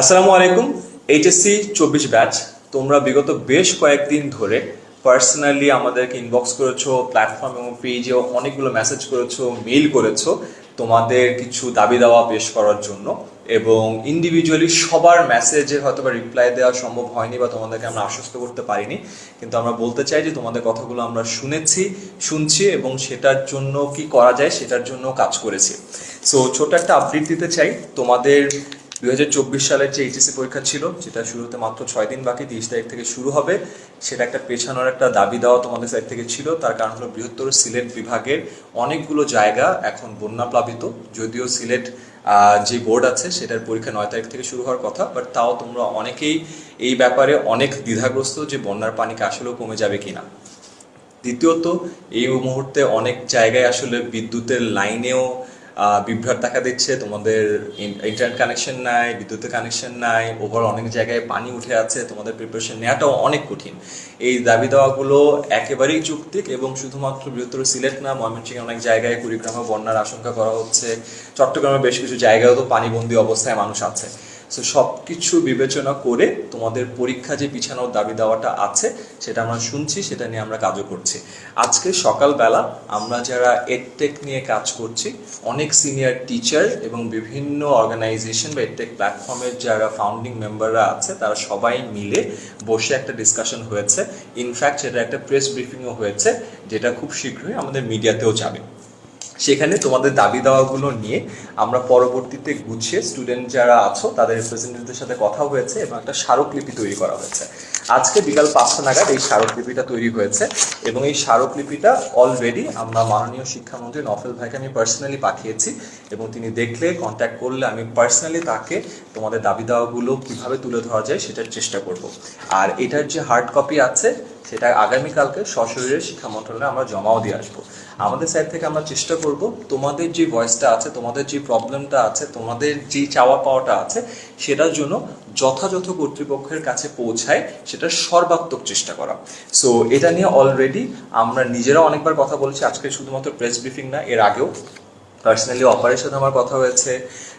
আসসালামু আলাইকুম, এইচএসসি চব্বিশ ব্যাচ। তোমরা বিগত বেশ কয়েকদিন ধরে পার্সোনালি আমাদেরকে ইনবক্স করেছ প্ল্যাটফর্ম এবং পেজেও অনেকগুলো মেসেজ করেছ মেইল করেছ তোমাদের কিছু দাবি দাওয়া পেশ করার জন্য এবং ইন্ডিভিজুয়ালি সবার মেসেজে হয়তো বা রিপ্লাই দেওয়া সম্ভব হয়নি বা তোমাদেরকে আমরা আশ্বস্ত করতে পারিনি। কিন্তু আমরা বলতে চাই যে তোমাদের কথাগুলো আমরা শুনেছি, শুনছি এবং সেটার জন্য কি করা যায় সেটার জন্য কাজ করেছি। সো ছোট একটা আপডেট দিতে চাই। তোমাদের দুই হাজার চব্বিশ সালের যে এইচএসসি পরীক্ষা ছিল, যেটা শুরুতে মাত্র ছয় দিন বাকি তিরিশ তারিখ থেকে শুরু হবে, সেটা একটা পেছানোর একটা দাবি দেওয়া তোমাদের সাইড থেকে ছিল। তার কারণ হলো বৃহত্তর সিলেট বিভাগের অনেকগুলো জায়গা এখন বন্যা প্লাবিত, যদিও সিলেট যে বোর্ড আছে, সেটার পরীক্ষা নয় তারিখ থেকে শুরু হওয়ার কথা বাট তাও তোমরা অনেকেই এই ব্যাপারে অনেক দ্বিধাগ্রস্ত যে বন্যার পানিকে আসলেও কমে যাবে কিনা। দ্বিতীয়ত, এই মুহূর্তে অনেক জায়গায় আসলে বিদ্যুতের লাইনেও বিভ্রাট দেখা দিচ্ছে, তোমাদের ইন্টারনেট কানেকশন নাই, বিদ্যুতের কানেকশন নাই ওভার অনেক জায়গায় পানি উঠে আছে, তোমাদের প্রিপারেশন নেওয়াটাও অনেক কঠিন। এই দাবি দেওয়াগুলো একেবারেই যৌক্তিক এবং শুধুমাত্র বৃহত্তর সিলেট না, ময়মনসিংহে অনেক জায়গায় কুড়িগ্রামে বন্যার আশঙ্কা করা হচ্ছে চট্টগ্রামের বেশ কিছু জায়গায়ও তো পানিবন্দী অবস্থায় মানুষ আছে। সো সব কিছু বিবেচনা করে তোমাদের পরীক্ষা যে পিছানোর দাবি দেওয়াটা আছে, সেটা আমরা শুনছি, সেটা নিয়ে আমরা কাজও করছি। আজকে সকালবেলা আমরা যারা এডটেক নিয়ে কাজ করছি, অনেক সিনিয়র টিচার এবং বিভিন্ন অর্গানাইজেশন বা এডটেক প্ল্যাটফর্মের যারা ফাউন্ডিং মেম্বাররা আছে, তারা সবাই মিলে বসে একটা ডিসকাশন হয়েছে। ইনফ্যাক্ট সেটা একটা প্রেস ব্রিফিংও হয়েছে, যেটা খুব শীঘ্রই আমাদের মিডিয়াতেও যাবে। সেখানে তোমাদের দাবি দাওয়াগুলো নিয়ে আমরা পরবর্তীতে গুছিয়ে স্টুডেন্ট যারা আছো, তাদের রিপ্রেজেন্টেটিভদের সাথে কথা হয়েছে এবং একটা স্মারকলিপি তৈরি করা হয়েছে। আজকে বিকাল পাঁচটা নাগাদ এই স্মারকলিপিটা তৈরি হয়েছে এবং এই স্মারকলিপিটা অলরেডি আমরা মাননীয় শিক্ষামন্ত্রী নফেল ভাইকে আমি পার্সোনালি পাঠিয়েছি এবং তিনি দেখলে কন্ট্যাক্ট করলে আমি পার্সোনালি তাকে তোমাদের দাবি দাওয়াগুলো কীভাবে তুলে ধরা যায় সেটার চেষ্টা করব। আর এটার যে হার্ড কপি আছে সেটা আগামীকালকে সশরীরে শিক্ষা মন্ত্রণালয়ে আমরা জমাও দিয়ে আসব। আমাদের সাইড থেকে আমরা চেষ্টা করব, তোমাদের যে ভয়েসটা আছে, তোমাদের যে প্রবলেমটা আছে, তোমাদের যে চাওয়া পাওয়াটা আছে, সেটার জন্য যথাযথ কর্তৃপক্ষের কাছে পৌঁছায় সেটা সর্বাত্মক চেষ্টা করা। সো এটা নিয়ে অলরেডি আমরা নিজেরাও অনেকবার কথা বলেছি, আজকে শুধুমাত্র প্রেস ব্রিফিং না, এর আগেও পার্সোনালি অপারের সাথে আমার কথা হয়েছে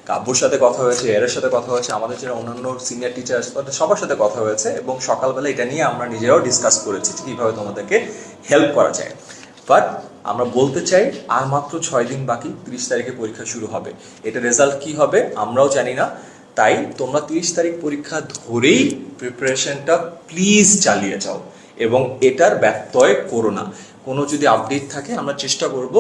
কাব্যর সাথে কথা হয়েছে এর সাথে কথা হয়েছে, আমাদের যারা অন্যান্য সিনিয়র টিচার সবার সাথে কথা হয়েছে এবং সকালবেলা এটা নিয়ে আমরা নিজেরাও ডিসকাস করেছি যে কীভাবে তোমাদেরকে হেল্প করা যায়। বাট আমরা বলতে চাই, আর মাত্র ছয় দিন বাকি, তিরিশ তারিখে পরীক্ষা শুরু হবে। এটা রেজাল্ট কি হবে, আমরাও জানি না। তাই তোমরা তিরিশ তারিখ পরীক্ষা ধরেই প্রিপারেশনটা প্লিজ চালিয়ে যাও। এবং এটার ব্যত্যয় করো না। কোনো যদি আপডেট থাকে, আমরা চেষ্টা করব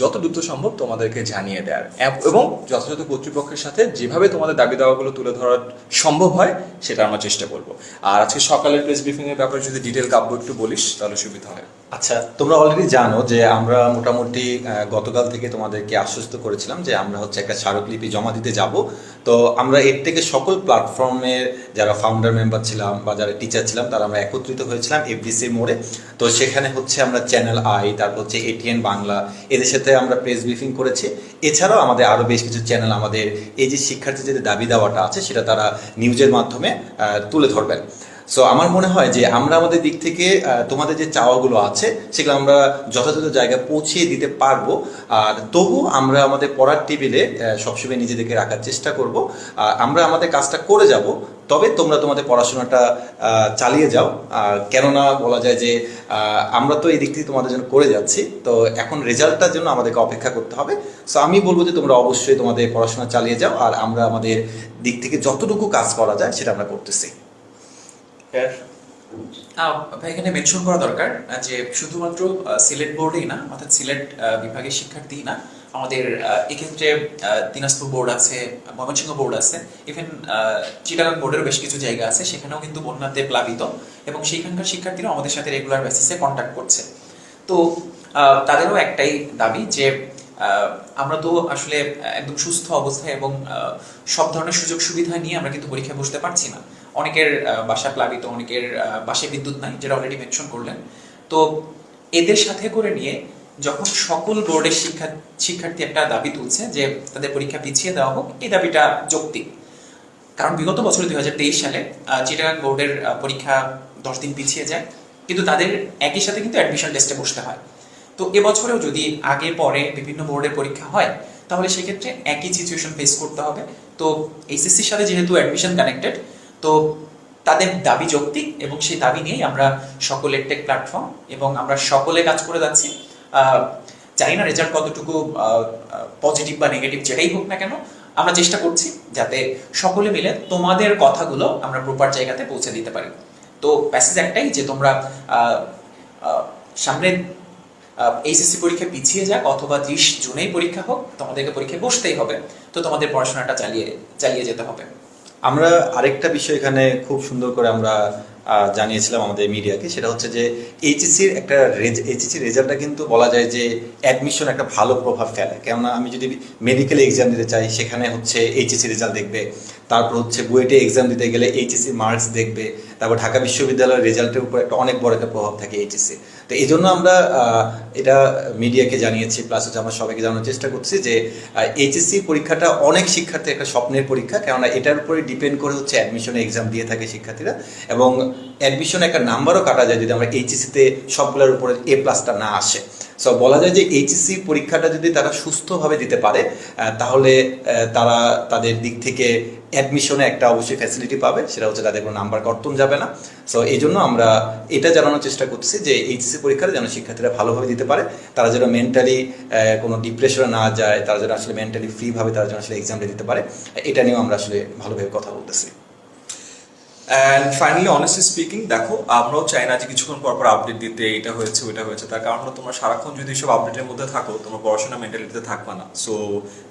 যত দ্রুত সম্ভব তোমাদেরকে জানিয়ে দেওয়ার এবং যথাযথ কর্তৃপক্ষের সাথে যেভাবে তোমাদের দাবি দাওয়াগুলো তুলে ধরা সম্ভব হয়, সেটা আমরা চেষ্টা করব। আর আজকে সকালের প্রেস ব্রিফিং এর ব্যাপারে যদি ডিটেল কাব্য একটু বলিস, তাহলে সুবিধা হয়। আচ্ছা তোমরা অলরেডি জানো যে আমরা মোটামুটি গতকাল থেকে তোমাদেরকে আশ্বস্ত করেছিলাম যে আমরা হচ্ছে একটা স্মারকলিপি জমা দিতে যাব। তো আমরা এর থেকে সকল প্ল্যাটফর্মের যারা ফাউন্ডার মেম্বার ছিলাম বা যারা টিচার ছিলাম, তারা আমরা একত্রিত হয়েছিলাম এফডিসি মোড়ে। তো সেখানে হচ্ছে আমরা চ্যানেল আই তারপর হচ্ছে এটিএন বাংলা, এদের সাথে আমরা প্রেস ব্রিফিং করেছি। এছাড়াও আমাদের আরও বেশ কিছু চ্যানেল আমাদের এই যে শিক্ষার্থীদের দাবি দেওয়াটা আছে, সেটা তারা নিউজের মাধ্যমে তুলে ধরবেন। সো আমার মনে হয় যে আমরা আমাদের দিক থেকে তোমাদের যে চাওয়াগুলো আছে, সেগুলো আমরা যথাযথ জায়গায় পৌঁছিয়ে দিতে পারব। আর তবু আমরা আমাদের পড়ার টেবিলে সবসময় নিজেদেরকে রাখার চেষ্টা করব। আমরা আমাদের কাজটা করে যাব, তবে তোমরা তোমাদের পড়াশোনাটা চালিয়ে যাও। আর কেননা বলা যায় যে আমরা তো এই দিক থেকে তোমাদের জন্য করে যাচ্ছি, তো এখন রেজাল্টটার জন্য আমাদেরকে অপেক্ষা করতে হবে। সো আমি বলব যে তোমরা অবশ্যই তোমাদের পড়াশোনা চালিয়ে যাও, আর আমরা আমাদের দিক থেকে যতটুকু কাজ করা যায়, সেটা আমরা করতেছি। এখানে মেনশন করা দরকার যে শুধুমাত্র সিলেট বোর্ডেই না, অর্থাৎ সিলেট বিভাগের শিক্ষার্থী না, আমাদের এক্ষেত্রে দিনাজপুর বোর্ড আছে, ময়মনসিংহ বোর্ড আছে ইভেন চিটাগাং বোর্ডের বেশ কিছু জায়গা আছে, সেখানেও কিন্তু বন্যাতে প্লাবিত, এবং সেইখানকার শিক্ষার্থীরা আমাদের সাথে রেগুলার বেসিসে কন্ট্যাক্ট করছে। তো তাদেরও একটাই দাবি যে আমরা তো আসলে একদম সুস্থ অবস্থায় এবং সব ধরনের সুযোগ সুবিধা নিয়ে আমরা কিন্তু পরীক্ষায় বসতে পারছি না। অনেকের বাসা প্লাবিত, অনেকের বাসায় বিদ্যুৎ নাই, যেটা অলরেডি মেনশন করলেন। তো এদের সাথে করে নিয়ে যখন সকল বোর্ডের শিক্ষা, শিক্ষার্থী একটা দাবি তুলছে যে তাদের পরীক্ষা পিছিয়ে দেওয়া হোক, এই দাবিটা যৌক্তিক। কারণ বিগত বছর দুই হাজার তেইশ সালে চিটাগাং বোর্ডের পরীক্ষা দশ দিন পিছিয়ে যায়, কিন্তু তাদের একই সাথে কিন্তু অ্যাডমিশন টেস্টে বসতে হয়। তো এবছরেও যদি আগে, পরে বিভিন্ন বোর্ডের পরীক্ষা হয়, তাহলে সেক্ষেত্রে একই সিচুয়েশন ফেস করতে হবে। তো এইচএসসির সাথে যেহেতু অ্যাডমিশন কানেক্টেড তো তাদের দাবি যৌক্তিক এবং সেই দাবি নিয়েই আমরা সকলের টেক প্ল্যাটফর্ম এবং আমরা সকলে কাজ করে যাচ্ছি। জানি না রেজাল্ট কতটুকু পজিটিভ বা নেগেটিভ যেটাই হোক না কেন, আমরা চেষ্টা করছি যাতে সকলে মিলে তোমাদের কথাগুলো আমরা প্রপার জায়গাতে পৌঁছে দিতে পারি। তো প্যাসেজ একটাই যে তোমরা সামনে এইচএসসি পরীক্ষা পিছিয়ে যাক অথবা ত্রিশ জুনেই পরীক্ষা হোক, তোমাদেরকে পরীক্ষায় বসতেই হবে। তো তোমাদের পড়াশোনাটা চালিয়ে চালিয়ে যেতে হবে। আমরা আরেকটা বিষয় এখানে খুব সুন্দর করে আমরা জানিয়েছিলাম আমাদের মিডিয়াকে, সেটা হচ্ছে যে এইচএসির একটা এইচএসির রেজাল্টটা কিন্তু বলা যায় যে অ্যাডমিশন একটা ভালো প্রভাব ফেলে। কেননা আমি যদি মেডিকেল এক্সাম দিতে চাই, সেখানে হচ্ছে এইচএসসি রেজাল্ট দেখবে। তারপর হচ্ছে বুয়েটে এক্সাম দিতে গেলে এইচএসসি মার্কস দেখবে, তারপর ঢাকা বিশ্ববিদ্যালয়ের রেজাল্টের উপর একটা অনেক বড় একটা প্রভাব থাকে এইচএসসি তো। এই জন্য আমরা এটা মিডিয়াকে জানিয়েছি প্লাস হচ্ছে আমরা সবাইকে জানানোর চেষ্টা করছি যে এইচএসসি পরীক্ষাটা অনেক শিক্ষার্থী একটা স্বপ্নের পরীক্ষা, কেননা এটার উপরে ডিপেন্ড করে হচ্ছে অ্যাডমিশনে এক্সাম দিয়ে থাকে শিক্ষার্থীরা, এবং অ্যাডমিশনে একটা নাম্বারও কাটা যায় যদি আমরা এইচএসসিতে সবগুলোর উপরে এ প্লাসটা না আসে। সো বলা যায় যে এইচএসসি পরীক্ষাটা যদি তারা সুস্থভাবে দিতে পারে তাহলে তারা তাদের দিক থেকে অ্যাডমিশনে একটা অবশ্যই ফ্যাসিলিটি পাবে। সেটা হচ্ছে তাদের কোনো নাম্বার কর্তন যাবে না। সো এই জন্য আমরা এটা জানানোর চেষ্টা করছি যে এইচএসসি পরীক্ষাটা যেন শিক্ষার্থীরা ভালোভাবে দিতে পারে। তারা যেন মেন্টালি কোনো ডিপ্রেশনে না যায়, তারা যেন আসলে মেন্টালি ফ্রিভাবে তারা যেন আসলে এক্সামটা দিতে পারে। এটা নিয়েও আমরা আসলে ভালোভাবে কথা বলতেছি। অ্যান্ড ফাইনালি অনেস্টলি স্পিকিং দেখো, আমরাও চাই না যে কিছুক্ষণ পর পর আপডেট দিতে এটা হয়েছে, ওইটা হয়েছে। তার কারণ হলো তোমরা সারাক্ষণ যদি সব আপডেটের মধ্যে থাকো, তোমার পড়াশোনা মেন্টালিটিতে থাকবে না। So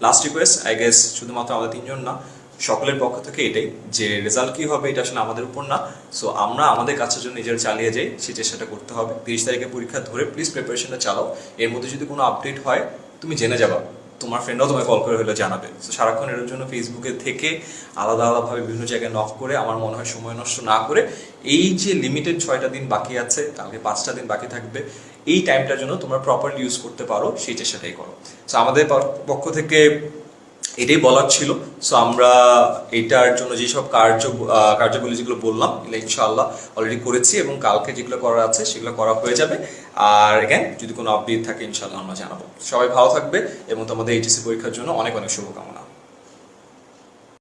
last request I guess শুধুমাত্র আমাদের তিনজন না, সকলের পক্ষ থেকে এটাই যে রেজাল্ট কি হবে, এটা আসলে আমাদের উপর না। সো আমরা আমাদের কাছের জন্য নিজের চালিয়ে যাই সেই চেষ্টাটা করতে হবে। তিরিশ তারিখে পরীক্ষা ধরে প্লিজ প্রিপারেশনটা চালাও। এর মধ্যে যদি কোনো আপডেট হয়, তুমি জেনে যাবা। তোমার ফ্রেন্ডরাও তোমায় কল করে হলে জানাবে। তো সারাক্ষণ এর জন্য ফেসবুকে থেকে আলাদা আলাদাভাবে বিভিন্ন জায়গায় নক করে আমার মনে হয় সময় নষ্ট না করে এই যে লিমিটেড ছয়টা দিন বাকি আছে কালকে পাঁচটা দিন বাকি থাকবে এই টাইমটার জন্য তোমরা প্রপারলি ইউজ করতে পারো সেই চেষ্টাটাই করো। সো আমাদের পক্ষ থেকে এটাই বলার ছিল। সো আমরা এটার জন্য যেসব কার্য আহ, কার্যাবলী যেগুলো বললাম এগুলো ইনশাআল্লাহ অলরেডি করেছি এবং কালকে যেগুলো করার আছে সেগুলো করা হয়ে যাবে। আর এগেন যদি কোনো আপডেট থাকে ইনশাল্লাহ আমরা জানাব। সবাই ভালো থাকবে এবং তোমাদের এইচএসসি পরীক্ষার জন্য অনেক অনেক শুভকামনা।